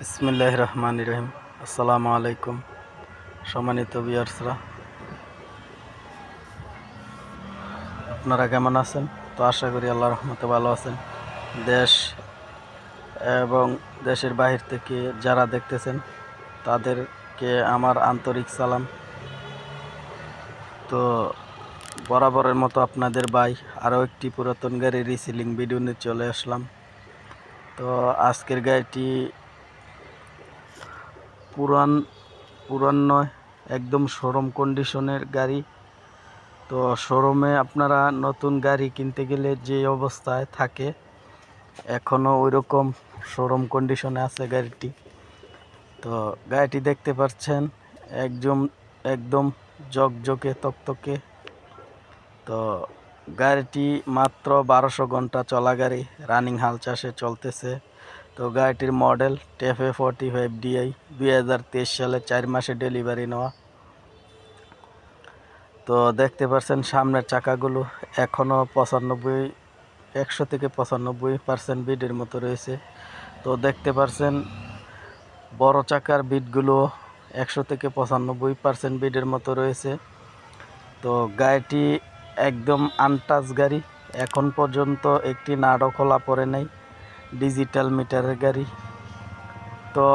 বিসমিল্লাহ রহমান রহিম আসসালামু আলাইকুম সম্মানিত বিয়ার্সরা আপনারা কেমন আছেন? তো আশা করি আল্লাহ রহমতে ভালো আছেন। দেশ এবং দেশের বাহির থেকে যারা দেখতেছেন, তাদেরকে আমার আন্তরিক সালাম। তো বরাবরের মতো আপনাদের ভাই আরও একটি পুরাতন গাড়ি রিসিলিং ভিডিও নিয়ে চলে আসলাম। তো আজকের গাড়িটি পুরান পুরান নয়, একদম শোরুম কন্ডিশনের গাড়ি। তো শোরুমে আপনারা নতুন গাড়ি কিনতে গেলে যে অবস্থায় থাকে এখনও ওই রকম শোরুম কন্ডিশনে আছে গাড়িটি। তো গাড়িটি দেখতে পাচ্ছেন, একদম একদম জকজকে, তকতকে। তো গাড়িটি মাত্র বারোশো ঘণ্টা চলা গাড়ি, রানিং হাল চাষে চলতেছে। তো গাড়িটির model TAFE forty five DI দুই হাজার তেইশ সালে চার মাসে ডেলিভারি নেওয়া। তো দেখতে পাচ্ছেন সামনের চাকাগুলো এখনও পঁচানব্বই, একশো থেকে পঁচানব্বই পার্সেন্ট বিডের মতো রয়েছে। তো দেখতে পাচ্ছেন বড় চাকার বিটগুলো একশো থেকে পঁচানব্বই পার্সেন্ট বিডের মতো রয়েছে। তো গাড়িটি একদম আনটাচ গাড়ি। এখন পর্যন্ত একটি নাড়ও খোলা পড়ে নাই। ডিজিটাল মিটারের গাড়ি। তো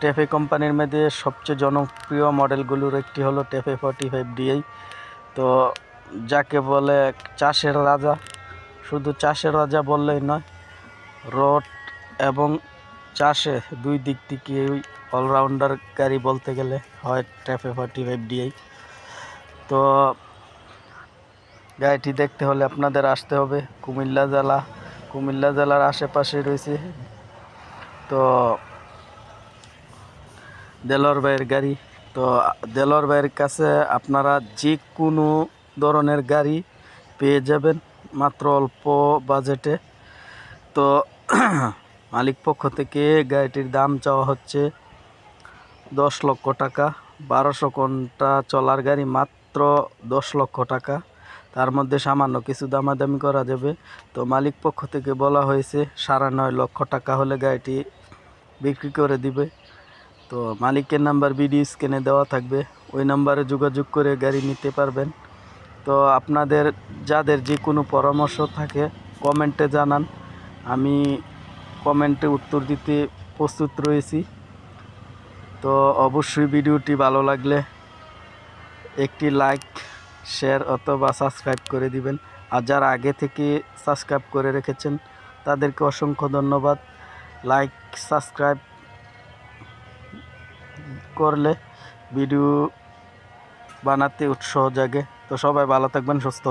টেফে কোম্পানির মধ্যে সবচেয়ে জনপ্রিয় মডেলগুলোর একটি হলো টেফে ফর্টি ফাইভ ডিআই তো যাকে বলে চাষের রাজা, শুধু চাষের রাজা বললেই নয়, রোড এবং চাষে দুই দিক থেকে অলরাউন্ডার গাড়ি বলতে গেলে হয় টেফে ফর্টি ফাইভ ডিআই তো গাড়িটি দেখতে হলে আপনাদের আসতে হবে কুমিল্লা জেলা কুমিল্লা জেলার আশেপাশে রয়েছে। তো দেলর ভাইয়ের গাড়ি। তো দেলোয়ার ভাইয়ের কাছে আপনারা যে কোনো ধরনের গাড়ি পেয়ে যাবেন, মাত্র অল্প বাজেটে। তো মালিক পক্ষ থেকে গাড়িটির দাম চাওয়া হচ্ছে দশ লক্ষ টাকা। বারোশো ঘণ্টা চলার গাড়ি মাত্র দশ লক্ষ টাকা। তার মধ্যে সামান্য কিছু দামাদামি করা যাবে। তো মালিক পক্ষ থেকে বলা হয়েছে, সাড়ে নয় লক্ষ টাকা হলে গাড়িটি বিক্রি করে দিবে। তো মালিকের নাম্বার ভিডিও স্ক্যানে দেওয়া থাকবে। ওই নাম্বারে যোগাযোগ করে গাড়ি নিতে পারবেন। তো আপনাদের, যাদের যে কোনো পরামর্শ থাকে, কমেন্টে জানান। আমি কমেন্টে উত্তর দিতে প্রস্তুত রয়েছি। তো অবশ্যই ভিডিওটি ভালো লাগলে একটি লাইক শেয়ার অথবা সাবস্ক্রাইব করে দিবেন। আর যারা আগে থেকে সাবস্ক্রাইব করে রেখেছেন, তাদেরকে অসংখ্য ধন্যবাদ। লাইক সাবস্ক্রাইব করলে ভিডিও বানাতে উৎসাহ জাগে। তো সবাই ভালো থাকবেন, সুস্থ